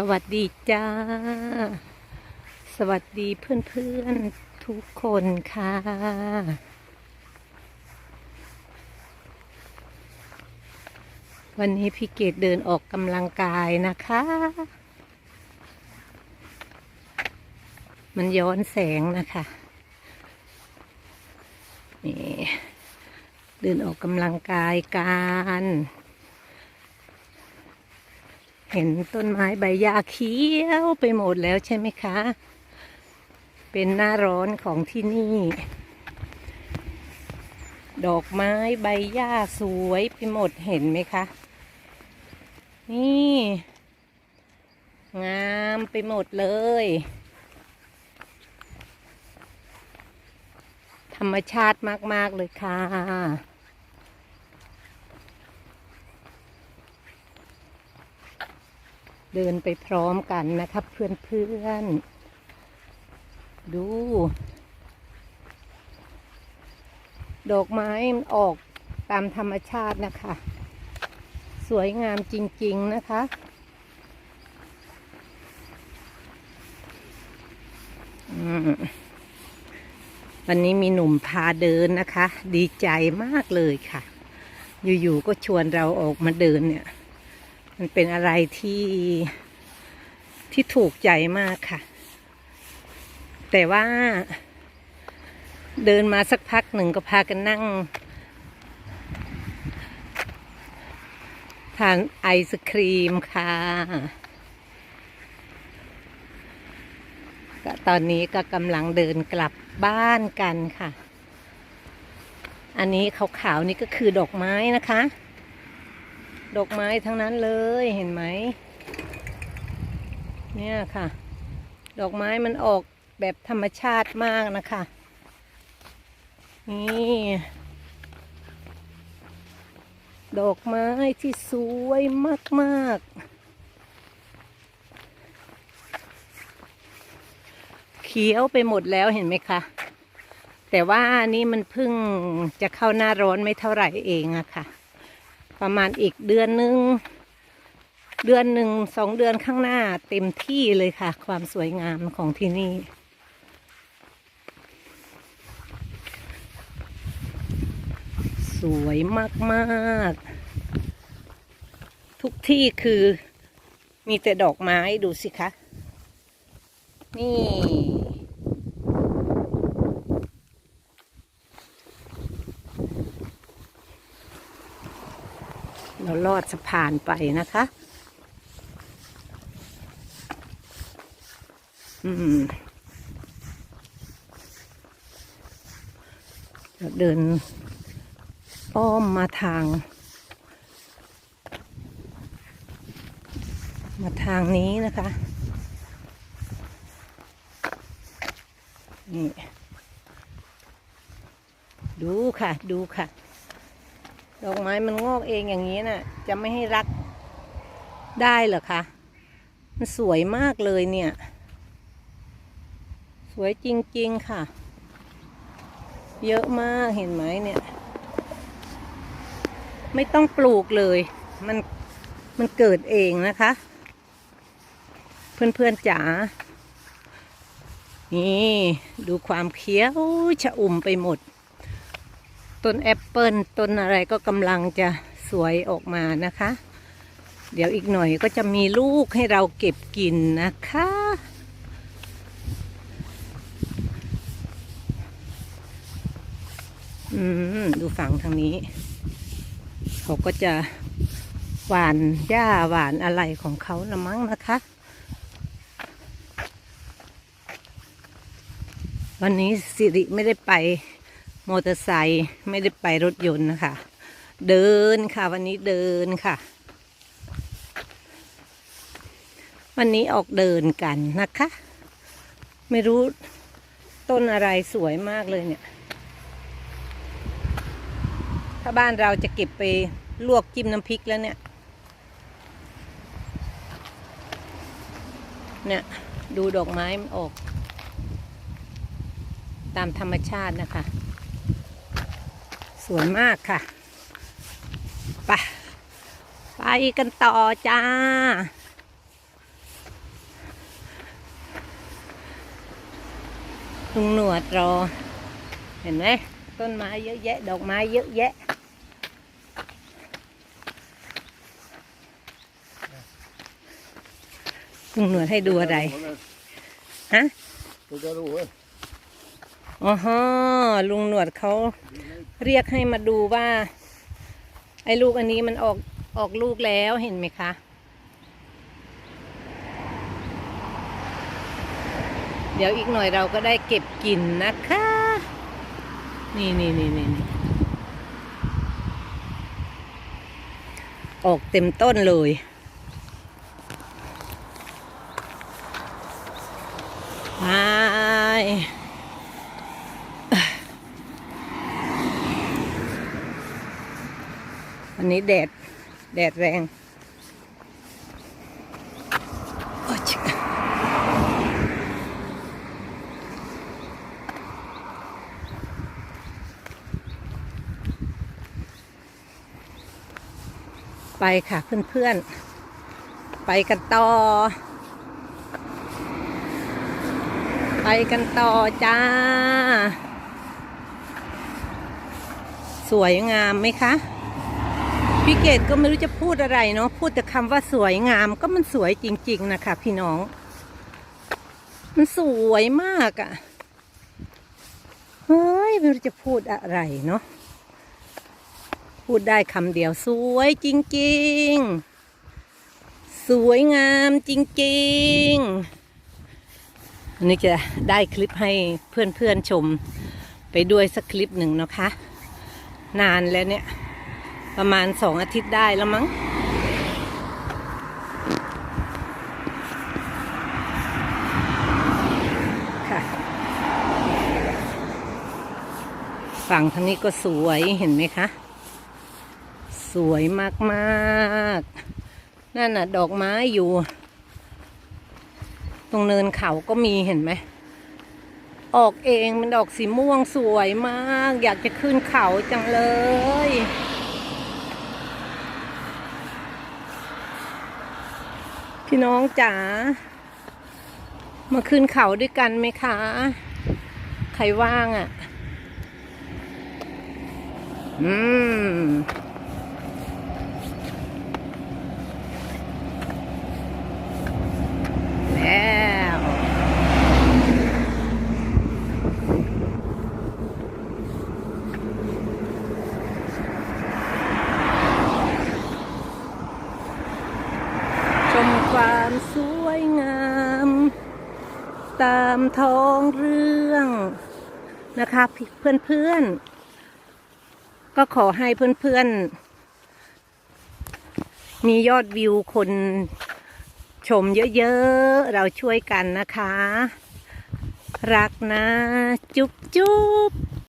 สวัสดีจ้า สวัสดีเพื่อนๆทุกคนค่ะ วันนี้พี่เกดเดินออกกำลังกายนะคะ มันย้อนแสงนะคะนี่เดินออกกำลังกายกัน เห็นต้นไม้ใบหญ้าเขียวไปหมดแล้วใช่ไหมคะ เป็นหน้าร้อนของที่นี่ ดอกไม้ใบหญ้าสวยไปหมดเห็นไหมคะ นี่ งามไปหมดเลย ธรรมชาติมาก ๆ เลยค่ะ เดินไปพร้อมกันนะครับ เพื่อนๆ ดู ดอกไม้ออกตามธรรมชาตินะคะ สวยงามจริง ๆ นะคะวันนี้มีหนุ่มพาเดินนะคะ ดีใจมากเลยค่ะ อยู่ ๆ ก็ชวนเราออกมาเดินเนี่ย มันเป็นอะไรที่ที่ถูกใจมากค่ะ แต่ว่า เดินมาสักพักหนึ่งก็พากันนั่ง ทานไอศครีมค่ะก็ตอนนี้ก็กำลังเดินกลับบ้านกันค่ะ อันนี้ขาวๆนี่ก็คือดอกไม้นะคะ ดอกไม้ทั้งนั้นเลยเห็นไหม เนี่ยค่ะ ดอกไม้มันออกแบบธรรมชาติมากนะคะ นี่ ดอกไม้ที่สวยมากๆ เขียวไปหมดแล้วเห็นไหมคะ แต่ว่านี่มันเพิ่งจะเข้าหน้าร้อนไม่เท่าไหร่เองอะค่ะ ประมาณอีกเดือนหนึ่งเดือนหนึ่งสองเดือนข้างหน้าเต็มที่เลยค่ะ ความสวยงามของที่นี่สวยมาก ๆ ทุกที่คือมีแต่ดอกไม้ดูสิคะ นี่ เราลอดสะพานไปนะคะ อืมเราเดินอ้อมมาทาง มาทางนี้นะคะ นี่ ดูค่ะ ดูค่ะ ดอกไม้มันงอกเองอย่างนี้น่ะ จะไม่ให้รักได้เหรอคะ มันสวยมากเลยเนี่ย สวยจริงๆค่ะ เยอะมากเห็นไหมเนี่ย ไม่ต้องปลูกเลย มันมันเกิดเองนะคะ เพื่อนๆจ๋า นี่ ดูความเขียวชะอุ่มไปหมด ต้นแอปเปิลต้นอะไรก็กำลังจะสวยออกมานะคะ เดี๋ยวอีกหน่อยก็จะมีลูกให้เราเก็บกินนะคะ อืม ดูฝั่งทางนี้ เขาก็จะหวานหญ้าหวานอะไรของเขานะมั้งนะคะ วันนี้สิริไม่ได้ไป มอเตอร์ไซค์ไม่ได้ไปรถยนต์นะคะ เดินค่ะ วันนี้เดินค่ะ วันนี้ออกเดินกันนะคะ ไม่รู้ต้นอะไรสวยมากเลยเนี่ย ถ้าบ้านเราจะเก็บไปลวกจิ้มน้ำพริกแล้วเนี่ย เนี่ย ดูดอกไม้มันออก ตามธรรมชาตินะคะ สวยมากค่ะ ไป ไปกันต่อจ้า ลุงหนวดรอ เห็นไหมต้นไม้เยอะแยะ ดอกไม้เยอะแยะลุงหนวดให้ดูอะไร ฮะอ๋อฮะลุงหนวดเขา เรียกให้มาดูว่า ไอ้ลูกอันนี้มันออกออกลูกแล้วเห็นไหมคะ เดี๋ยวอีกหน่อยเราก็ได้เก็บกินนะคะ นี่นี่นี่นี่นออกเต็มต้นเลยไป นี้แดด แดดแรงไปค่ะเพื่อนๆ ไปกันต่อ ไปกันต่อจ้า สวยงามไหมคะ พี่เกดก็ไม่รู้จะพูดอะไรเนาะพูดแต่คำว่าสวยงามก็มันสวยจริง ๆ นะคะพี่น้อง มันสวยมากอะ่ะเฮ้ยไม่รู้จะพูดอะไรเนาะพูดได้คำเดียวสวยจริง ๆ สวยงามจริงๆวันนี้จะได้คลิปให้เพื่อนๆชม ไปด้วยสักคลิปหนึ่งนะคะ นานแล้วเนี่ย ประมาณสองอาทิตย์ได้แล้วมั้ง ค่ะ ฝั่งทางนี้ก็สวยเห็นไหมคะ สวยมากๆ นั่นน่ะ ดอกไม้อยู่ ตรงเนินเขาก็มีเห็นไหม ออกเองมันดอกสีม่วงสวยมาก อยากจะขึ้นเขาจังเลย พี่น้องจ๋ามาขึ้นเขาด้วยกันไหมคะ ใครว่างอะ่ะ อืม แล้ว ชมความส วยงาม ตามท้องเรื่องนะคะเพื่อนเพื่อนๆก็ขอให้เพื่อนเพื่อนๆ มียอดวิวคนชมเยอะๆ เราช่วยกันนะคะ รักนะ จุ๊บจุ๊บ